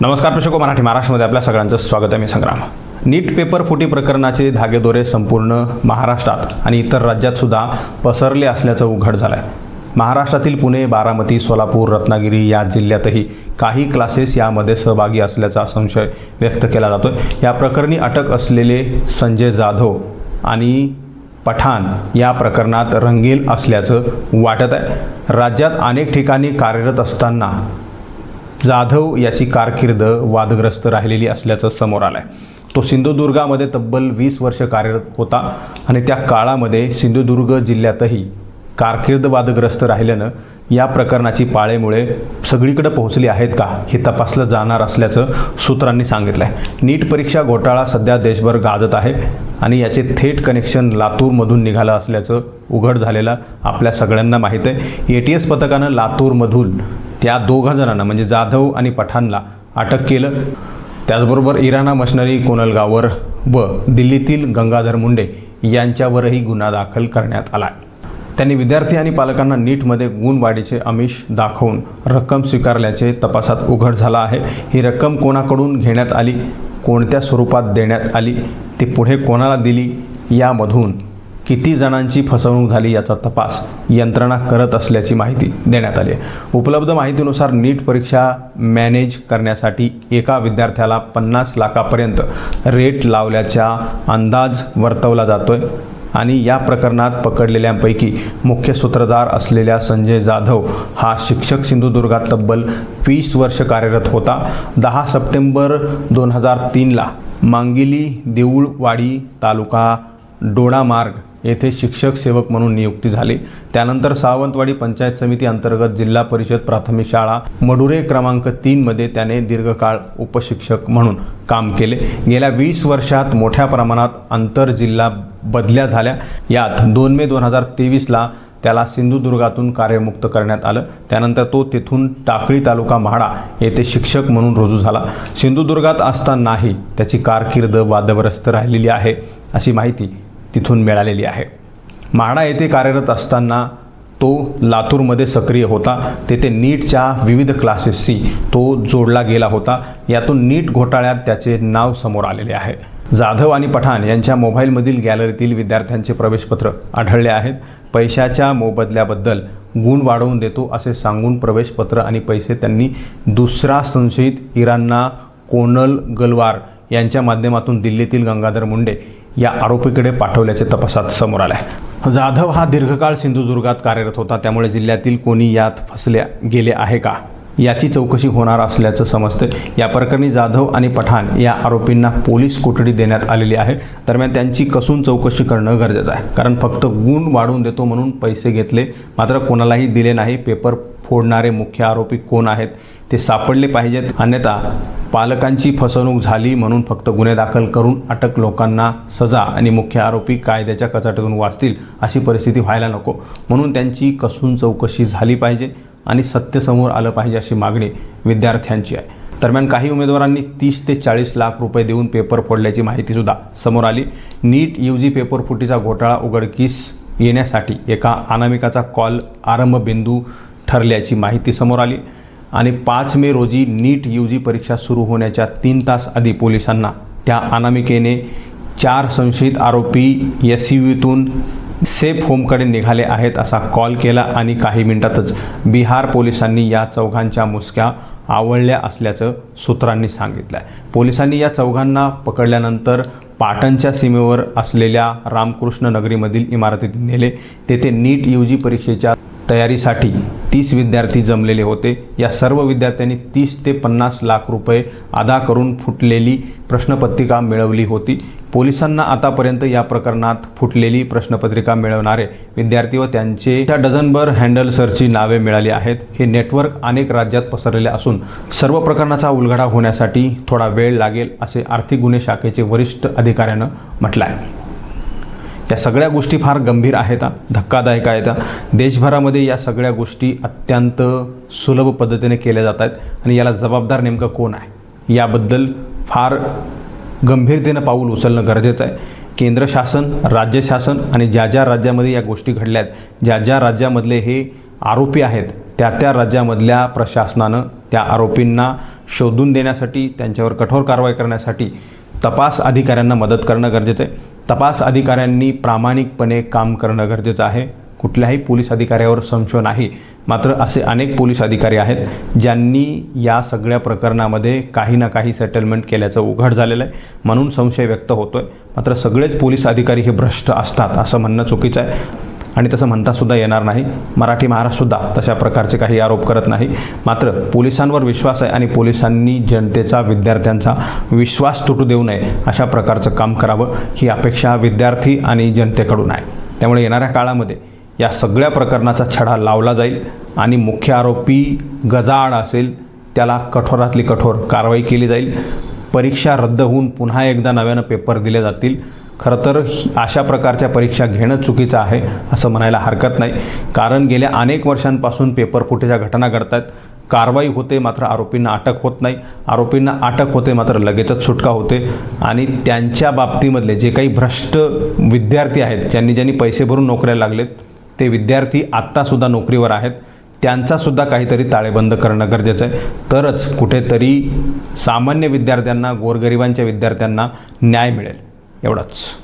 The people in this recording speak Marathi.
नमस्कार प्रेक्षको मराठी महाराष्ट्रामध्ये आपल्या सगळ्यांचं स्वागत आहे. मी संग्राम. नीट पेपर फुटी प्रकरणाचे धागेदोरे संपूर्ण महाराष्ट्रात आणि इतर राज्यात सुद्धा पसरले असल्याचं उघड झालं आहे महाराष्ट्रातील पुणे बारामती सोलापूर रत्नागिरी या जिल्ह्यातही काही क्लासेस यामध्ये सहभागी असल्याचा संशय व्यक्त केला जातो या प्रकरणी अटक असलेले संजय जाधव आणि पठाण या प्रकरणात रंगील असल्याचं वाटत आहे. राज्यात अनेक ठिकाणी कार्यरत असताना जाधव याची कारकीर्द वादग्रस्त राहिलेली असल्याचं समोर आलं आहे तो सिंधुदुर्गामध्ये तब्बल वीस वर्ष कार्यरत होता आणि त्या काळामध्ये सिंधुदुर्ग जिल्ह्यातही कारकीर्द वादग्रस्त राहिल्यानं या प्रकरणाची पाळेमुळे सगळीकडे पोहोचली आहेत का हे तपासलं जाणार असल्याचं सूत्रांनी सांगितलं आहे नीट परीक्षा घोटाळा सध्या देशभर गाजत आहे आणि याचे थेट कनेक्शन लातूरमधून निघालं असल्याचं उघड झालेलं आपल्या सगळ्यांना माहीत आहे. ए टी एस पथकानं लातूरमधून त्या दोघा जणांना म्हणजे जाधव आणि पठाणला अटक केलं. त्याचबरोबर इराणा मशनरी कोनलगावर व दिल्लीतील गंगाधर मुंडे यांच्यावरही गुन्हा दाखल करण्यात आला त्यांनी विद्यार्थी आणि पालकांना नीटमध्ये गुणवाढीचे आमिष दाखवून रक्कम स्वीकारल्याचे तपासात उघड झाला आहे. ही रक्कम कोणाकडून घेण्यात आली कोणत्या स्वरूपात देण्यात आली ती पुढे कोणाला दिली यामधून किती जणांची फसवणूक झाली याचा तपास यंत्रणा करत असल्याची माहिती देण्यात आली आहे. उपलब्ध माहितीनुसार नीट परीक्षा मॅनेज करण्यासाठी एका विद्यार्थ्याला पन्नास लाखापर्यंत रेट लावल्याचा अंदाज वर्तवला जातोय आणि या प्रकरणात पकडलेल्यांपैकी मुख्य सूत्रधार असलेल्या संजय जाधव हा शिक्षक सिंधुदुर्गात तब्बल वीस वर्ष कार्यरत होता. दहा सप्टेंबर दोन हजार तीनला मांगिली देऊळवाडी तालुका डोडामार्ग येथे शिक्षक सेवक म्हणून नियुक्ती झाली. त्यानंतर सावंतवाडी पंचायत समिती अंतर्गत जिल्हा परिषद प्राथमिक शाळा मडुरे क्रमांक तीनमध्ये त्याने दीर्घकाळ उपशिक्षक म्हणून काम केले. गेल्या वीस वर्षात मोठ्या प्रमाणात आंतरजिल्हा बदल्या झाल्या. यात दोन मे दोन हजार तेवीसला त्याला सिंधुदुर्गातून कार्यमुक्त करण्यात आलं. त्यानंतर तो तेथून टाकळी तालुका म्हाडा येथे शिक्षक म्हणून रुजू झाला. सिंधुदुर्गात असतानाही त्याची कारकीर्द वादग्रस्त राहिलेली आहे अशी माहिती तिथून मिळालेली आहे. म्हाडा येथे कार्यरत असताना तो लातूरमध्ये सक्रिय होता. तेथे नीटच्या विविध क्लासेसशी तो जोडला गेला होता. यातून नीट घोटाळ्यात त्याचे नाव समोर आलेले आहे. जाधव आणि पठाण यांच्या मोबाईलमधील गॅलरीतील विद्यार्थ्यांचे प्रवेशपत्र आढळले आहेत. पैशाच्या मोबदल्याबद्दल गुण वाढवून देतो असे सांगून प्रवेशपत्र आणि पैसे त्यांनी दुसरा संशयित इराणना कोनल गलवार यांच्या माध्यमातून दिल्लीतील गंगाधर मुंडे या आरोपीकडे पाठवल्याचे तपासात समोर आलं आहे जाधव हा दीर्घकाळ सिंधुदुर्गात कार्यरत होता. त्यामुळे जिल्ह्यातील कोणी यात फसले गेले आहे का? याची चौकशी होणार असल्याचं समजतं. या प्रकरणी जाधव आणि पठाण या आरोपींना पोलीस कोठडी देण्यात आलेली आहे. दरम्यान त्यांची कसून चौकशी करणं गरजेचं आहे. कारण फक्त गुण वाढवून देतो म्हणून पैसे घेतले मात्र कोणालाही दिले नाही. पेपर फोडणारे मुख्य आरोपी कोण आहेत ते सापडले पाहिजेत. अन्यथा पालकांची फसवणूक झाली म्हणून फक्त गुन्हे दाखल करून अटक लोकांना सजा आणि मुख्य आरोपी कायद्याच्या कचाट्यातून वाचतील अशी परिस्थिती व्हायला नको. म्हणून त्यांची कसून चौकशी झाली पाहिजे आणि सत्य समोर आलं पाहिजे अशी मागणी विद्यार्थ्यांची आहे. दरम्यान काही उमेदवारांनी तीस ते चाळीस लाख रुपये देऊन पेपर फोडल्याची माहितीसुद्धा समोर आली. नीट यू जी पेपर फुटीचा घोटाळा उघडकीस येण्यासाठी एका अनामिकाचा कॉल आरंभबिंदू ठरल्याची माहिती समोर आली. आणि पाच मे रोजी नीट यू जी परीक्षा सुरू होण्याच्या तीन तास आधी पोलिसांना त्या अनामिकेने चार संशयित आरोपी एस यू व्हीतून सेफ होमकडे निघाले आहेत असा कॉल केला आणि काही मिनिटातच बिहार पोलिसांनी या चौघांच्या मुसक्या आवळल्या असल्याचं सूत्रांनी सांगितलं आहे पोलिसांनी या चौघांना पकडल्यानंतर पाटणच्या सीमेवर असलेल्या रामकृष्ण नगरीमधील इमारतीत नेले. तेथे नीट यू जी परीक्षेच्या तयारीसाठी तीस विद्यार्थी जमलेले होते. या सर्व विद्यार्थ्यांनी तीस ते पन्नास लाख रुपये अदा करून फुटलेली प्रश्नपत्रिका मिळवली होती. पोलिसांना आतापर्यंत या प्रकरणात फुटलेली प्रश्नपत्रिका मिळवणारे विद्यार्थी व त्यांचे त्या डझनभर हँडलसरची नावे मिळाली आहेत. हे नेटवर्क अनेक राज्यात पसरलेले असून सर्व प्रकरणाचा उलगडा होण्यासाठी थोडा वेळ लागेल असे आर्थिक गुन्हे शाखेचे वरिष्ठ अधिकाऱ्यानं म्हटलं आहे या सगळ्या गोष्टी फार गंभीर आहेत धक्कादायक आहेत देशभरामध्ये या सगळ्या गोष्टी अत्यंत सुलभ पद्धतीने केल्या जात आहेत आणि याला जबाबदार नेमकं कोण आहे? याबद्दल फार गंभीरतेनं पाऊल उचलणं गरजेचं आहे. केंद्र शासन राज्य शासन आणि ज्या ज्या राज्यामध्ये या गोष्टी घडल्या आहेत ज्या ज्या राज्यामधले हे आरोपी आहेत त्या त्या राज्यामधल्या प्रशासनानं त्या आरोपींना शोधून देण्यासाठी त्यांच्यावर कठोर कारवाई करण्यासाठी तपास अधिकाऱ्यांना मदत करणं गरजेचं आहे. तपास अधिकाऱ्यांनी प्रामाणिकपणे काम करणं गरजेचं आहे. कुठल्याही पोलीस अधिकाऱ्यावर संशय नाही. मात्र असे अनेक पोलीस अधिकारी आहेत ज्यांनी या सगळ्या प्रकरणामध्ये काही ना काही सेटलमेंट केल्याचं उघड झालेलं आहे. म्हणून संशय व्यक्त होतोय. मात्र सगळेच पोलीस अधिकारी हे भ्रष्ट असतात असं म्हणणं चुकीचं आहे. आणि तसं म्हणता सुद्धा येणार नाही. मराठी महाराजसुद्धा तशा प्रकारचे काही आरोप करत नाही. मात्र पोलिसांवर विश्वास आहे आणि पोलिसांनी जनतेचा विद्यार्थ्यांचा विश्वास तुटू देऊ नये अशा प्रकारचं काम करावं ही अपेक्षा विद्यार्थी आणि जनतेकडून आहे. त्यामुळे येणाऱ्या काळामध्ये या सगळ्या प्रकरणाचा छडा लावला जाईल आणि मुख्य आरोपी गजाआड असेल त्याला कठोरातली कठोर कारवाई केली जाईल. परीक्षा रद्द होऊन पुन्हा एकदा नव्यानं पेपर दिले जातील. खरं तर अशा प्रकारच्या परीक्षा घेणं चुकीचं आहे असं म्हणायला हरकत नाही. कारण गेल्या अनेक वर्षांपासून पेपर फुटेच्या घटना घडतात कारवाई होते मात्र आरोपींना अटक होत नाही. आरोपींना अटक होते मात्र लगेचच सुटका होते. आणि त्यांच्या बाबतीमधले जे काही भ्रष्ट विद्यार्थी आहेत ज्यांनी ज्यांनी पैसे भरून नोकऱ्या लागलेत ते विद्यार्थी आत्तासुद्धा नोकरीवर आहेत. त्यांचासुद्धा काहीतरी ताळेबंद करणं गरजेचं आहे. तरच कुठेतरी सामान्य विद्यार्थ्यांना गोरगरिबांच्या विद्यार्थ्यांना न्याय मिळेल. एवढंच.